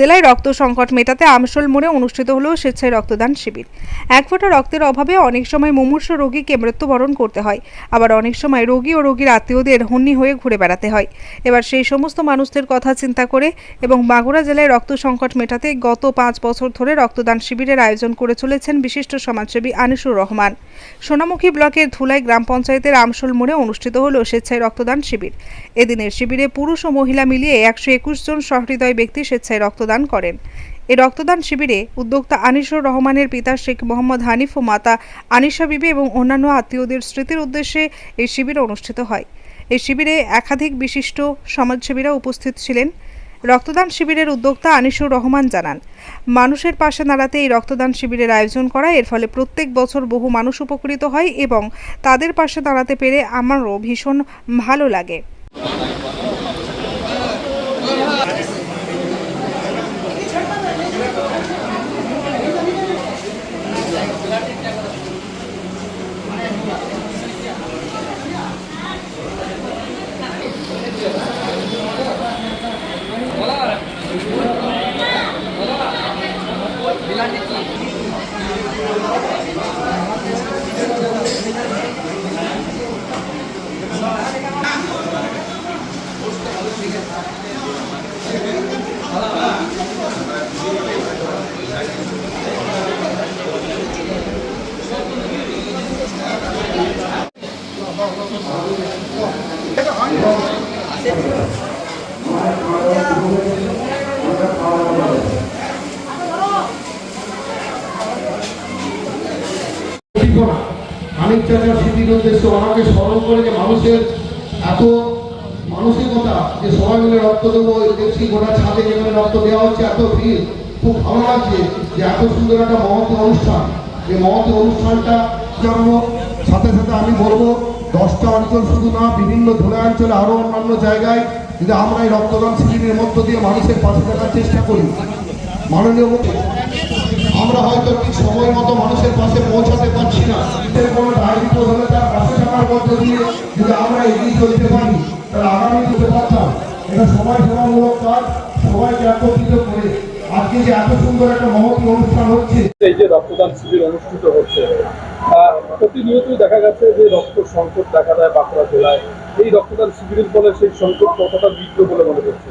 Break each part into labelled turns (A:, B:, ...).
A: জেলায় রক্ত সংকট মেটাতে আমসল মোড়ে অনুষ্ঠিত হলো স্বেচ্ছায় রক্তদান শিবির। এক ফোঁটা রক্তের অভাবে অনেক সময় মুমূর্ষ রোগীকে মৃত্যুবরণ করতে হয়। আবার অনেক সময় রোগী ও রোগীর আত্মীয়দের হন্যি হয়ে ঘুরে বেড়াতে হয়। এবার সেই সমস্ত মানুষদের কথা চিন্তা করে এবং বাঁকুড়া জেলায় রক্ত সংকট মেটাতে গত পাঁচ বছর ধরে রক্তদান শিবিরের আয়োজন করে চলেছেন বিশিষ্ট সমাজসেবী আনিসুর রহমান। সোনামুখী ব্লকের ধুলাই গ্রাম পঞ্চায়েতের আমসল মোড়ে অনুষ্ঠিত হলো স্বেচ্ছায় রক্তদান শিবির। এদিনের শিবিরে পুরুষ ও মহিলা মিলিয়ে একশো একুশ জন সহৃদয় ব্যক্তি স্বেচ্ছায় রক্তদান করেন। এই রক্তদান শিবিরে উদ্যোক্তা আনিসুর রহমানের পিতা শেখ মোহাম্মদ হানিফ ও মাতা আনিশা বিবি এবং অন্যান্য আত্মীয়দের স্মৃতির উদ্দেশ্যে এই শিবির অনুষ্ঠিত হয়। এই শিবিরে একাধিক বিশিষ্ট সমাজসেবীরা উপস্থিত ছিলেন। রক্তদান শিবিরের উদ্যোক্তা আনিসুর রহমান জানান, মানুষের পাশে দাঁড়াতে এই রক্তদান শিবিরের আয়োজন করা, এর ফলে প্রত্যেক বছর বহু মানুষ উপকৃত হয় এবং তাদের পাশে দাঁড়াতে পেরে আমারও ভীষণ ভালো লাগে।
B: খানিক চাচার স্মৃতির উদ্দেশ্যে ওনাকে স্মরণ করে যে মানুষের এত মানসিকতা যে সবাই মিলে রক্ত দেবো দেখছি গোটা ছাদে যেখানে রক্ত দেওয়া হচ্ছে, এত ভিড় খুব ভালো লাগছে যে এত সুন্দর একটা মহৎ অনুষ্ঠান। এই মহৎ অনুষ্ঠানটা জন্য সাথে সাথে আমি বলব, দশটা অঞ্চল শুধু না, বিভিন্ন ধুলা অঞ্চলে আরও অন্যান্য জায়গায় যদি আমরা এই রক্তদান শিবিরের মধ্য দিয়ে মানুষের পাশে থাকার চেষ্টা করি। মাননীয় আমরা হয়তো ঠিক সময় মতো মানুষের পাশে পৌঁছাতে পারছি না। কোনো দায়িত্ব হলে তার পাশে থাকার মধ্য দিয়ে যদি আমরা এগিয়ে চলতে পারি আগামী দিতে পারতাম এটা সবাই সেবামূলক কাজ সবাইকে একত্রিত করে আজকে যে এত সুন্দর একটা মহতী অনুষ্ঠান হচ্ছে।
C: এই যে রক্তদান শিবির অনুষ্ঠিত হচ্ছে প্রতিনিয়তই দেখা গেছে যে রক্ত সংকট দেখা দেয় বাঁকুড়া জেলায়। এই রক্তদান শিবিরের ফলে সেই সংকট কতটা বলে মনে করছে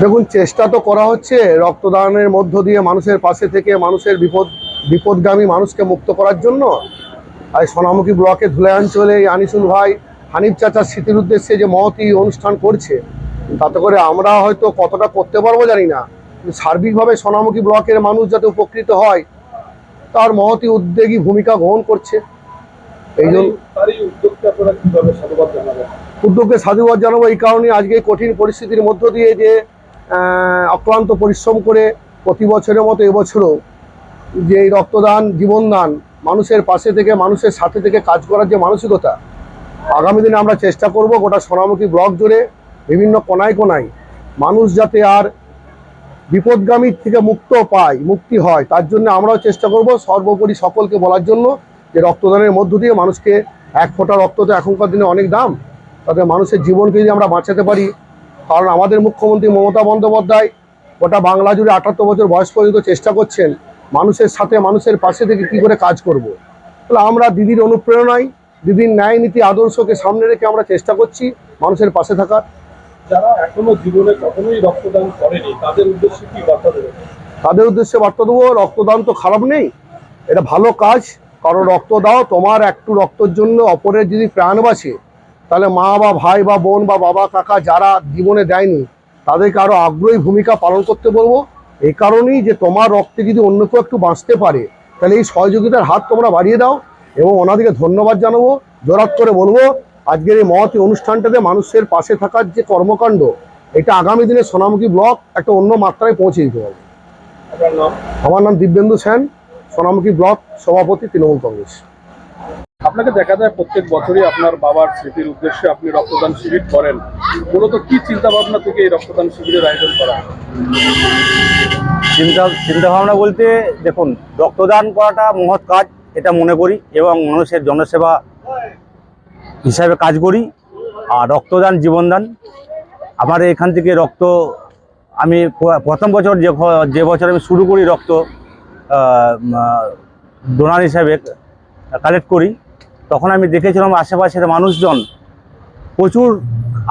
D: দেখুন চেষ্টা তো করা হচ্ছে রক্তদানের মধ্য দিয়ে মানুষের পাশে থেকে মানুষের বিপদ বিপদগামী মানুষকে মুক্ত করার জন্য। আর সোনামুখী ব্লকে ধুলে অঞ্চলে এই আনিসুল ভাই। হানিফ চাচার স্মৃতির উদ্দেশ্যে যে মহতি অনুষ্ঠান করছে তাতে করে আমরা হয়তো কতটা করতে পারব জানি না সার্বিকভাবে সোনামুখী ব্লকের মানুষ যাতে উপকৃত হয় তার মহতি উদ্যোগী ভূমিকা গ্রহণ করছে। এই জন্য
C: উদ্যোগকে সাধুবাদ
D: জানাব এই কারণে আজকে কঠিন পরিস্থিতির মধ্য দিয়ে যে অক্লান্ত পরিশ্রম করে প্রতি বছরের মতো এবছরও যে এই রক্তদান জীবনদান মানুষের পাশে থেকে মানুষের সাথে থেকে কাজ করার যে মানসিকতা আগামী দিনে আমরা চেষ্টা করব গোটা সোনামুখী ব্লক জুড়ে বিভিন্ন কোনায় কোনায় মানুষ যাতে আর বিপদগামী থেকে মুক্ত পায়, মুক্তি হয়, তার জন্য আমরাও চেষ্টা করব সর্বোপরি সকলকে বলার জন্য যে রক্তদানের মধ্য দিয়ে মানুষকে এক ফোঁটা রক্ত তো এখনকার দিনে অনেক দাম, তাতে মানুষের জীবনকে যদি আমরা বাঁচাতে পারি, কারণ আমাদের মুখ্যমন্ত্রী মমতা বন্দ্যোপাধ্যায় গোটা বাংলা জুড়ে আটাত্তর বছর বয়স পর্যন্ত চেষ্টা করছেন মানুষের সাথে, মানুষের পাশে থেকে কি করে কাজ করব। তাহলে আমরা দিদির অনুপ্রেরণায় দিদির ন্যায় নীতি আদর্শকে সামনে রেখে আমরা চেষ্টা করছি মানুষের পাশে থাকার।
C: যারা এখনও জীবনে কখনোই রক্তদান করেনি তাদের উদ্দেশ্যে কি বার্তা দেবেন?
D: তাদের উদ্দেশ্যে বার্তা দেবো রক্তদান তো খারাপ নেই এটা ভালো কাজ। কারণ রক্ত দাও তোমার একটু রক্তের জন্য অপরের যদি প্রাণ বাঁচে তাহলে মা বা ভাই বা বোন বা বাবা কাকা যারা জীবনে দেয়নি তাদেরকে আরও আগ্রহী ভূমিকা পালন করতে বলব। এই কারণেই যে তোমার রক্তে যদি অন্য কেউ একটু বাঁচতে পারে তাহলে এই সহযোগিতার হাত তোমরা বাড়িয়ে দাও। এবং ওনাদেরকে ধন্যবাদ জানাব জোরাত করে বলব আজকের এই মহৎ অনুষ্ঠানটাতে মানুষের পাশে থাকার যে কর্মকাণ্ড এটা আগামী দিনে সোনামুখী ব্লক একটা অন্য মাত্রায় পৌঁছে দিতে পারবে। আমার নাম দিব্যেন্দু সেন সোনামুখী ব্লক সভাপতি তৃণমূল কংগ্রেস।
C: আপনাকে দেখা যায় প্রত্যেক বছরই আপনার বাবার স্মৃতির উদ্দেশ্যে আপনি রক্তদান শিবির করেন। মূলত কি চিন্তা ভাবনা থেকে এই রক্তদান শিবিরের আয়োজন করা
E: চিন্তা চিন্তা ভাবনা বলতে দেখুন রক্তদান করাটা মহৎ কাজ। এটা মনে করি এবং মানুষের জনসেবা হিসাবে কাজ করি আর রক্তদান, জীবনদান। আমার এখান থেকে রক্ত, আমি প্রথম বছর যে যে বছর আমি শুরু করি রক্ত ডোনার হিসাবে কালেক্ট করি, তখন আমি দেখেছিলাম আশেপাশের মানুষজন প্রচুর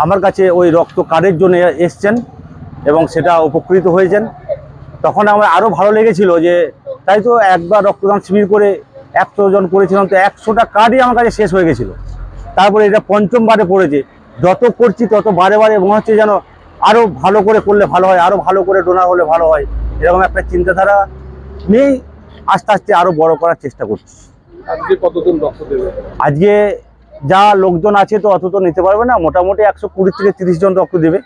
E: আমার কাছে ওই রক্ত কার্ডের জন্য এসছেন এবং সেটা উপকৃত হয়েছেন। তখন আমার আরও ভালো লেগেছিল যে তাই তো একবার রক্তদান শিবির করে একশো জন করেছিলাম তো একশোটা কার্ডই আমার কাছে শেষ হয়ে গেছিল। তারপরে এটা পঞ্চমবারে পড়েছে। যত করছি তত বারে বারে মনে হচ্ছে যেন আরও ভালো করে করলে ভালো হয় আরও ভালো করে ডোনার হলে ভালো হয়। এরকম একটা চিন্তাধারা নিয়েই আস্তে আস্তে আরও বড় করার চেষ্টা করছি।
C: আজকে কতজন রক্ত দেবে?
E: আজকে যা লোকজন আছে তো অত তো নিতে পারবে না মোটামুটি একশো কুড়ি থেকে তিরিশ জন রক্ত দেবে।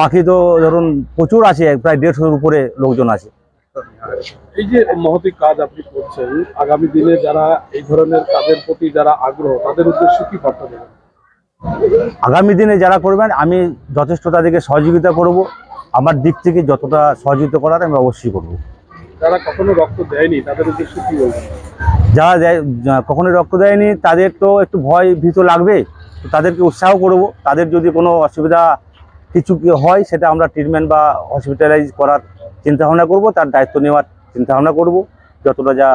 E: বাকি তো ধরুন প্রচুর আছে প্রায় দেড়শোর উপরে লোকজন আছে।
C: এই যে মহতি কাজ আপনি করছেন আগামী দিনে যারা এই ধরনের কাজের প্রতি যারা আগ্রহ তাদের উদ্দেশ্যে কি বার্তা দেবেন
E: আগামী দিনে যারা করবেন আমি যথেষ্ট তাদেরকে সহযোগিতা করব। আমার দিক থেকে যতটা সহযোগিতা করার আমি অবশ্যই করব।
C: যারা কখনো রক্ত দেয়নি তাদের উদ্দেশ্যে কি বলবেন?
E: যারা দেয় কখনো রক্ত দেয়নি তাদের তো একটু ভয় ভীত লাগবে তাদেরকে উৎসাহ করব। তাদের যদি কোনো অসুবিধা কিছু কি হয় সেটা আমরা ট্রিটমেন্ট বা হসপিটালাইজ করার চিন্তাভাবনা করব তার দায়িত্ব নেওয়ার চিন্তাভাবনা করব যতটা যা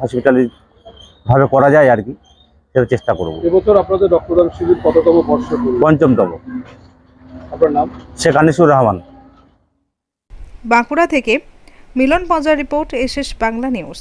E: হসপিটালাইজ ভাবে করা যায় আর কি সেটা চেষ্টা করব।
C: এবছর আপনাদের রক্তদান শিবির কততম বর্ষ
E: পঞ্চমতম।
C: আপনার নাম?
E: শেখ আনিসুর রহমান।
A: বাঁকুড়া থেকে Milan Panja report SS Bangla news.